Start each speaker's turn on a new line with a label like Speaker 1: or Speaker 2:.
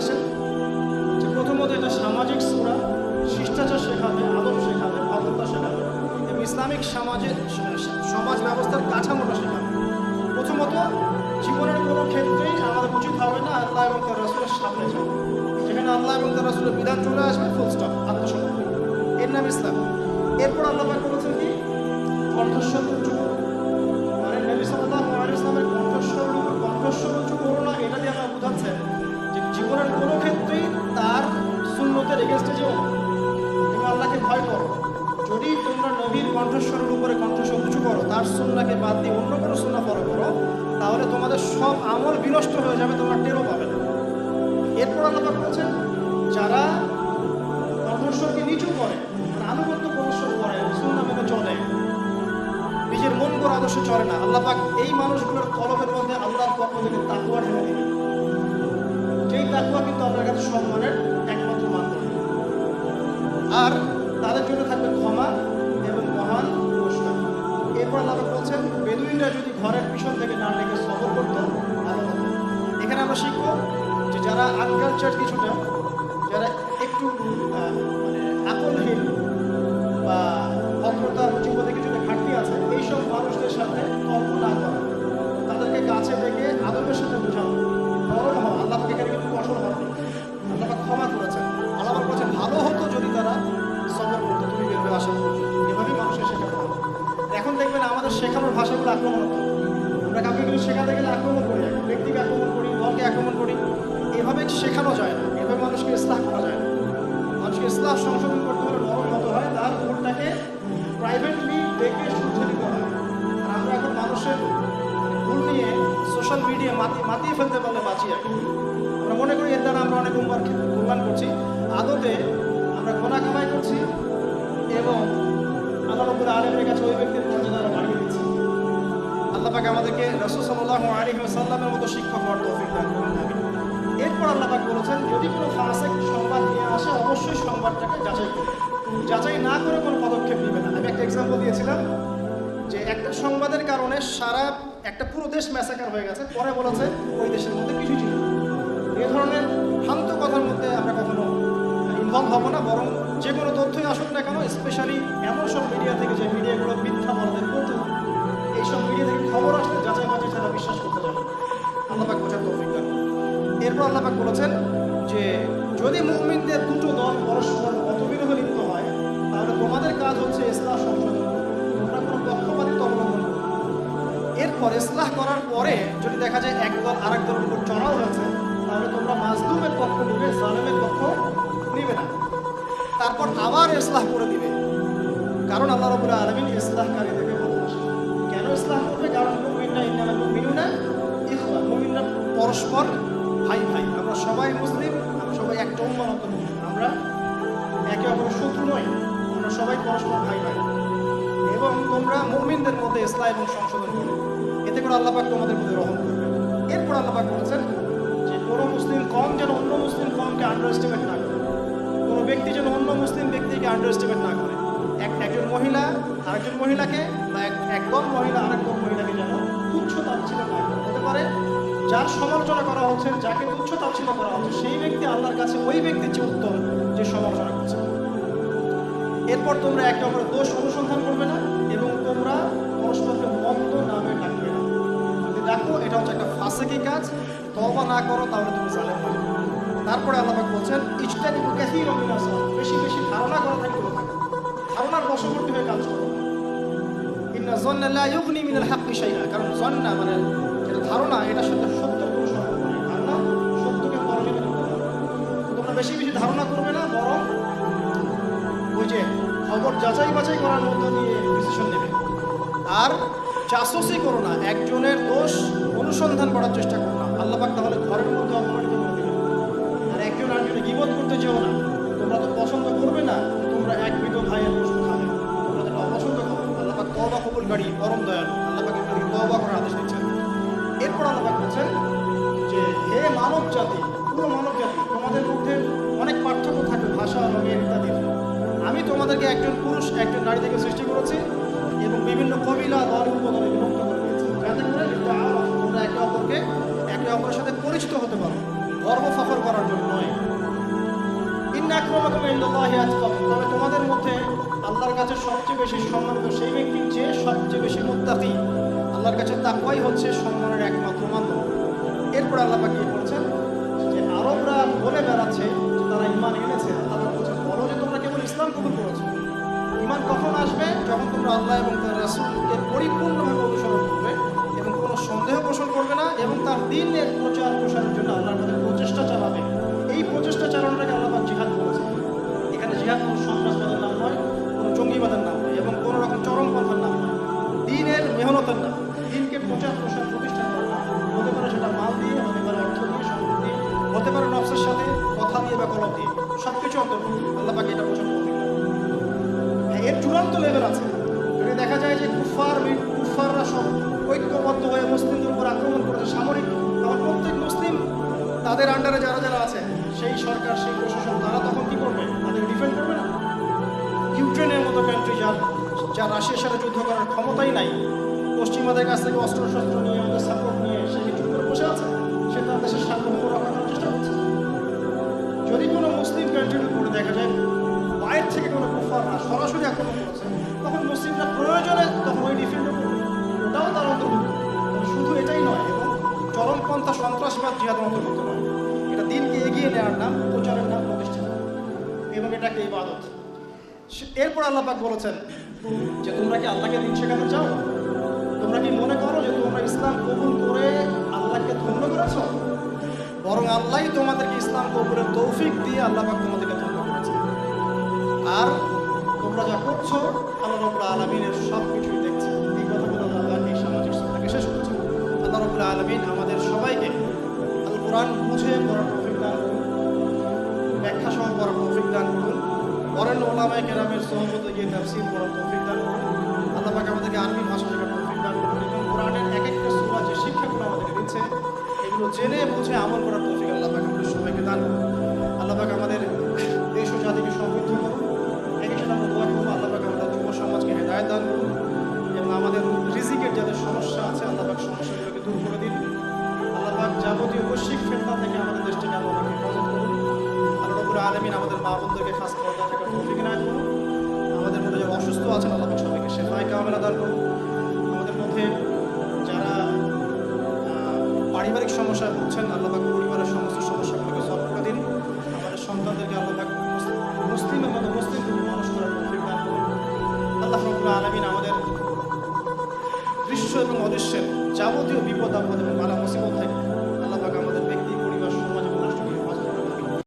Speaker 1: আসেন যে প্রথমত এটা সামাজিক সুরা, শিষ্টাচার শেখাবে, আদব শেখাবে, ভদ্রতা শেখাবে, এবং ইসলামিক সমাজের সমাজ ব্যবস্থার কাঠামোটা শেখাবে। প্রথমত, জীবনের কোনো ক্ষেত্রেই আমাদের উচিত হবে না আল্লাহ এবং তার রসুলের সামনে যাওয়া। যেখানে আল্লাহ এবং তার রসুলের বিধান চলে আসবে ফুল স্টপ আত্মসমর্পণ। এর নাম ইসলাম। এরপর আল্লাহ বলেছেন কি? কণ্ঠস্বর জীবনের কোনো ক্ষেত্রেই তার শূন্যতের এগেনস্টে যেও তুমি আল্লাহকে ভয় করো। যদি তোমরা নবীর কণ্ঠস্বরের উপরে কণ্ঠস্বর উঁচু করো, তার সুন্নাকে বাদ দিয়ে অন্য কোনো সুন্না ফলো করো, তাহলে তোমাদের সব আমল বিনষ্ট হয়ে যাবে, তোমরা টেরও পাবে না। এরপর আল্লাহ বলছেন, যারা কণ্ঠস্বরকে নিচু করে আনুগত্য প্রদর্শন করে, সুন্না মেনে চলে। নিজের মন করা আদর্শ চলে না। আল্লাহ পাক এই মানুষগুলোর কলমের মধ্যে আল্লাহর পক্ষ থেকে তাকুয়া ঢেলে দিবে তাকুয়া কিন্তু আপনার কাছে সম্মানের একমাত্র মাধ্যম। আর তাদের জন্য থাকবে ক্ষমা এবং মহান পুরস্কার। এরপর আল্লাহ বলছেন, বেদুইনরা যদি ঘরের পিছন থেকে না ডেকে সফর করতো ভালো এখানে আমরা শিখব যে যারা আনকালচার কিছুটা, যারা একটু মানে আকলহীন বা ভদ্রতার জীবনে কিছুটা ঘাটতি আছে, এইসব মানুষদের সাথে তর্ক না করা। তাদেরকে কাছে ডেকে আদবের সাথে বোঝানো আক্রমণ করি। এভাবে শেখানো যায় না, এভাবে মানুষকে ইসলাম করা যায় না। মানুষকে ইসলাম সংশোধন করতে হলে নরম হতে হয়, তার ভুলটাকে প্রাইভেটলি ডেকে দিতে হয়। আর আমরা এখন মানুষের ভুল নিয়ে সোশ্যাল মিডিয়া মাতি, মাতিয়ে ফেলতে পারলে বাঁচি এখন আমরা মনে করি এর দ্বারা আমরা অনেক উম্মার কল্যাণ করছি। আদতে আমরা গোনা কামাই করছি এবং আল্লাহ আলমের কাছে ওই ব্যক্তির মর্যাদা পাক আমাদেরকে রসুল সাল্লাহ আলাইহি ওয়াসাল্লামের মতো শিক্ষক হওয়ার তৌফিক দান করুন। এরপর আল্লাহ পাক বলেছেন, যদি কোনো ফাসেক সংবাদ নিয়ে আসে, অবশ্যই সংবাদটাকে যাচাই করবে যাচাই না করে কোনো পদক্ষেপ নেবে না। আমি একটা এক্সাম্পল দিয়েছিলাম যে একটা সংবাদের কারণে সারা একটা পুরো দেশ ম্যাসাকার হয়ে গেছে। পরে বলেছে, ওই দেশের মধ্যে কিছু ছিল এ ধরনের ভ্রান্ত কথার মধ্যে আমরা কখনো ইনভলভ হব না, বরং যে কোনো তথ্যই আসুক না কেন স্পেশালি এমন সব মিডিয়া থেকে যে মিডিয়াগুলো মিথ্যা বলদের কটু মিডিয়া থেকে খবর বিশ্বাস করতে বোঝার তৌফিক এরপর বলেছেন যে, যদি মুমিনদের দুটো দল পরস্পর লিপ্ত হয়, তাহলে তোমাদের কাজ হচ্ছে ইসলাম সংশোধন তোমরা কোনো পক্ষপাতিত্ব অবলম্বন এরপর ইসলাহ করার পরে যদি দেখা যায় এক দল আরেক দলের উপর চড়াও হয়েছে, তাহলে তোমরা মাজলুমের পক্ষ নিবে, জালেমের পক্ষ নিবে না। তারপর আবার ইসলাহ করে দিবে। কারণ আল্লাহ রবুল্লা আলমিন কেন ইসলাম করবে কারণ মুমিনরা ইন্নামা মুমিনুনা ইখওয়া মুমিনরা পরস্পর ভাই ভাই। আমরা সবাই মুসলিম, আমরা সবাই একটা উম্মার অন্তর্ভুক্ত আমরা একে অপরের শত্রু নই, আমরা সবাই পরস্পর ভাই ভাই। এবং তোমরা মুমিনদের মধ্যে ইসলাম এবং সংশোধন করো। এতে করে আল্লাহ পাক তোমাদের মধ্যে রহম করবে এরপর আল্লাহ পাক বলেছেন যে, কোনো মুসলিম কম যেন অন্য মুসলিম কমকে আন্ডার এস্টিমেট না করে। কোনো ব্যক্তি যেন অন্য মুসলিম ব্যক্তিকে আন্ডার এস্টিমেট না করে। মহিলা, আরেকজন মহিলাকে বা এক একদল মহিলা আরেকদল মহিলাকে যেন তুচ্ছ তাচ্ছিল্য না হতে পারে, যার সমালোচনা করা হচ্ছে, যাকে তুচ্ছ তাচ্ছিল্য করা হচ্ছে, সেই ব্যক্তি আল্লাহর কাছে ওই ব্যক্তির চেয়ে উত্তম যে সমালোচনা করছে। এরপর তোমরা একে অপরের দোষ অনুসন্ধান করবে না এবং তোমরা পরস্পরকে মন্দ নামে ডাকবে না। যদি ডাকো, এটা হচ্ছে একটা ফাঁসেকি কাজ তবা না করো, তাহলে তুমি হবে। তারপরে আল্লাহ বলছেন ইস্টানি বেশি বেশি ধারণা করা থাকো ধারণার বশবর্তী হয়ে কাজ করো। কারণ মানে ধারণা তোমরা বেশি বেশি ধারণা করবে না, বরং ওই যে খবর যাচাই করার মধ্য দিয়ে আর চাষসি করো না, একজনের দোষ অনুসন্ধান করার চেষ্টা করো না। আল্লাহ পাক তাহলে ঘরের মধ্যে অপমানিত করে আর একজন আরেকজনে গিবত করতে চেও না। তোমরা তো পছন্দ করবে না, তোমরা এক তওবা কবুলকারী পরম দয়ালু। আল্লাহ পাক তওবা করার আদেশ দিচ্ছেন। এরপর আল্লাহ বলছেন যে, হে মানব জাতি, পুরো মানব জাতি, তোমাদের মধ্যে অনেক পার্থক্য থাকবে, ভাষা রঙের ইত্যাদি। আমি তোমাদেরকে একজন পুরুষ, একজন নারী থেকে সৃষ্টি করেছি এবং বিভিন্ন কবিলা, দল, উপদলে বিভক্ত করে যাতে করে তোমরা একে অপরকে, একে অপরের সাথে পরিচিত হতে পারো। গর্ব ফখর করার জন্য তবে তোমাদের মধ্যে আল্লাহর কাছে সবচেয়ে বেশি সম্মানিত সেই ব্যক্তি যে সবচেয়ে বেশি মুত্তাকি। আল্লাহর কাছে তাকওয়াই হচ্ছে সম্মানের একমাত্র মাধ্যম। এরপর আল্লাহ পাক বলছেন? যে আরবরা বলে বেড়াচ্ছে তারা ঈমান এনেছে। আল্লাহ পাক বলছেন, বলো যে তোমরা কেবল ইসলাম কবুল করেছ। ঈমান কখন আসবে? যখন তোমরা আল্লাহ এবং তার রাসূলকে পরিপূর্ণভাবে অনুসরণ করবে এবং কোনো সন্দেহ পোষণ করবে না এবং তার দিনের প্রচার প্রসারের জন্য আল্লাহর প্রচেষ্টা চালাবে। এই প্রচেষ্টা চালানোটাকে বা কলম সব কিছু অন্তর্ভুক্ত। আল্লাহ এটা বোঝানো হ্যাঁ, এর চূড়ান্ত লেভেল আছে। যদি দেখা যায় যে কুফার কুফাররা সব ঐক্যবদ্ধ হয়ে মুসলিমদের উপর আক্রমণ করেছে সামরিক তখন প্রত্যেক মুসলিম তাদের আন্ডারে যারা যারা আছে সেই সরকার সেই প্রশাসন তারা তখন কি করবে? তাদের ডিফেন্ড করবে না? ইউক্রেনের মতো কান্ট্রি যার যা রাশিয়ার সাথে যুদ্ধ করার ক্ষমতাই নাই পশ্চিমাদের কাছ থেকে অস্ত্র শস্ত্র নিয়ে আমাদের সাপোর্ট মুসলিম কান্ট্রির উপরে দেখা যায়, বাইরে থেকে কোনো কুফাররা সরাসরি আক্রমণ করেছে। তখন মুসলিমরা প্রয়োজনে তখন ওই ডিফেন্ড ওটাও তার অন্তর্ভুক্ত। শুধু এটাই নয়, এবং চরমপন্থা সন্ত্রাসবাদ জিহাদের অন্তর্ভুক্ত নয়। এটা দিনকে এগিয়ে নেওয়ার নাম, প্রচারের নাম প্রতিষ্ঠা এবং এটা একটা ইবাদত। এরপর আল্লাহ পাক বলেছেন যে, তোমরা কি আল্লাহকে দিন শেখাতে চাও? তোমরা কি মনে করো যে তোমরা ইসলাম কবুল করে আল্লাহকে ধন্য করেছ? বরং আল্লাহই তোমাদেরকে ইসলাম কবুলের তৌফিক দিয়ে আল্লাহ পাক তোমাদেরকে ধন্য করেছে। আর তোমরা যা করছ, আল্লাহ রবুল আলমিনের সব কিছুই দেখছে। এই কথাগুলো আল্লাহ এই সামাজিক সত্তাকে শেষ করছে। আল্লাহ রবুল আলমিন আমাদের সবাইকে আল কোরআন বুঝে পড়ার তৌফিক দান করুন। ব্যাখ্যা সহ পড়ার তৌফিক দান করুন। বরেণ্য ওলামায় কেরামের সহমতে গিয়ে তাফসির পড়ার তৌফিক দান করুন। আল্লাহ পাক আমাদেরকে আরবি ভাষা শেখার তৌফিক দান করুন। এবং কোরআনের এক একটা সূরা যে শিক্ষাগুলো আমাদেরকে দিচ্ছে এগুলো জেনে বুঝে আমল করার তৌফিক আল্লাহ পাক আমাদের সবাইকে দান করুন। আল্লাহ পাক আমাদের দেশ ও জাতিকে সমৃদ্ধ করুন। একই সাথে আমরা দোয়া করব আল্লাহ পাক আমাদের যুব সমাজকে হেদায়ত দান করুন। এবং আমাদের রিজিকের যাদের সমস্যা আছে, আল্লাহ পাক সমস্যাগুলোকে দূর করে দিন। আল্লাহ পাক যাবতীয় বৈশ্বিক ফেতনা থেকে আমাদের দেশটাকে আল্লাহ পাক হেফাজত করুন। আল্লাহ রব্বুল আলমিন আমাদের মা বোনদেরকে খাস পর্দা থেকে তৌফিক নায়ত করুন। আমাদের মধ্যে যারা অসুস্থ আছেন, আল্লাহ পাক সবাইকে শেফায় কামেলা দান করুন। আমাদের মধ্যে পারিবারিক সমস্যায় ভুগছেন আল্লাহ পাক পরিবারের সমস্ত সমস্যাগুলোকে সলভ দিন। আমাদের সন্তানদেরকে আল্লাহ মুসলিম মতো মুসলিম মানুষ করার দান করুন। আল্লাহ রব্বুল আলমিন আমাদের দৃশ্য এবং অদৃশ্যের যাবতীয় বিপদ আপদ এবং বালা মুসিবত থেকে